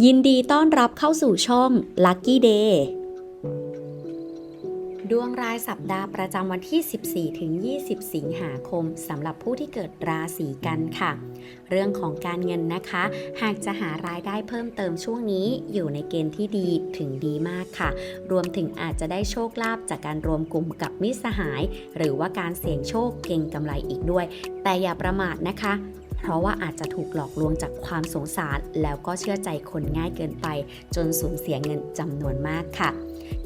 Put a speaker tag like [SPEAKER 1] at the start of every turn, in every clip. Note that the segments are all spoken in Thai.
[SPEAKER 1] ยินดีต้อนรับเข้าสู่ช่อง Lucky Day ดวงรายสัปดาห์ประจำวันที่ 14 ถึง 20 สิงหาคมสำหรับผู้ที่เกิดราศีกันค่ะ เรื่องของการเงินนะคะ หากจะหารายได้เพิ่มเติมช่วงนี้อยู่ในเกณฑ์ที่ดีถึงดีมากค่ะ รวมถึงอาจจะได้โชคลาภจากการรวมกลุ่มกับมิตรสหาย หรือว่าการเสี่ยงโชคเก่งกำไรอีกด้วย แต่อย่าประมาทนะคะ เพราะว่าอาจจะถูกหลอกลวงจากความสงสาร แล้วก็เชื่อใจคนง่ายเกินไป จนสูญเสียเงินจำนวนมากค่ะ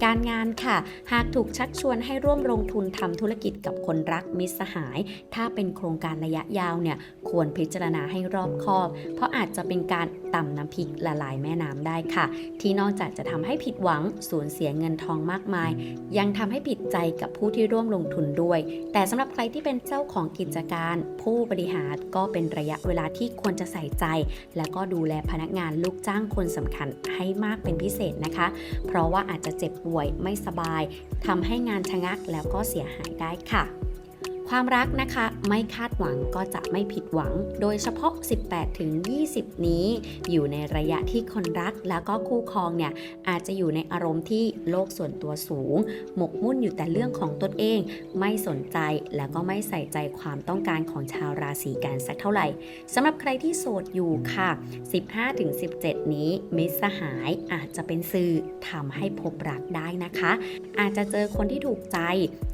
[SPEAKER 1] การงานค่ะ หากถูกชักชวนให้ร่วมลงทุนทำธุรกิจกับคนรักมิตรสหาย ถ้าเป็นโครงการระยะยาวเนี่ยควรพิจารณาให้รอบคอบ เพราะอาจจะเป็นการต่ำน้ำพริกละลายแม่น้ำได้ค่ะ ที่นอกจากจะทำให้ผิดหวังสูญเสียเงินทองมากมาย ยังทำให้ผิดใจกับผู้ที่ร่วมลงทุนด้วย แต่สำหรับใครที่เป็นเจ้าของกิจการ ผู้บริหารก็เป็นระยะเวลาที่ควรจะใส่ใจ แล้วก็ดูแลพนักงานลูกจ้างคนสำคัญให้มากเป็นพิเศษนะคะ เพราะว่าอาจจะเจ็บป่วยไม่สบายทำให้งานชะงักแล้วก็เสียหายได้ค่ะ ความรักนะคะ ไม่คาดหวังก็จะไม่ผิดหวัง โดยเฉพาะ 18 ถึง 20 นี้ อยู่ในระยะที่คนรักแล้วก็คู่ครองเนี่ยอาจจะอยู่ในอารมณ์ที่โลกส่วนตัวสูง หมกมุ่นอยู่แต่เรื่องของตนเอง ไม่สนใจแล้วก็ไม่ใส่ใจความต้องการของชาวราศีกันสักเท่าไหร่สำหรับใครที่โสดอยู่ค่ะ 15-17 นี้มิตรสหายอาจจะเป็นสื่อทำให้พบรักได้นะคะ อาจจะเจอคนที่ถูกใจ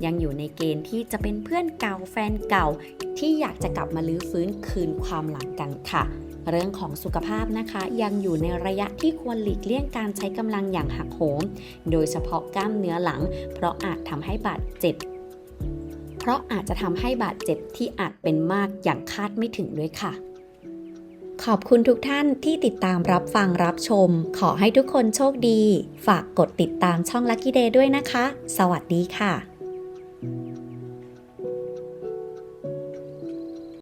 [SPEAKER 1] ยังอยู่ในเกณฑ์ที่จะเป็นเพื่อนเก่าแฟนเก่า ที่อยากจะกลับมาลื้อฟื้นคืนความหลังกันค่ะ เรื่องของสุขภาพนะคะ ยังอยู่ในระยะที่ควรหลีกเลี่ยงการใช้กำลังอย่างหักโหม โดยเฉพาะกล้ามเนื้อหลัง เพราะอาจทำให้บาดเจ็บ เพราะอาจจะทำให้บาดเจ็บที่อาจเป็นมากอย่างคาดไม่ถึงด้วยค่ะขอบคุณทุกท่านที่ติดตามรับฟังรับชม ขอให้ทุกคนโชคดี ฝากกดติดตามช่อง Lucky Day ด้วยนะคะ สวัสดีค่ะ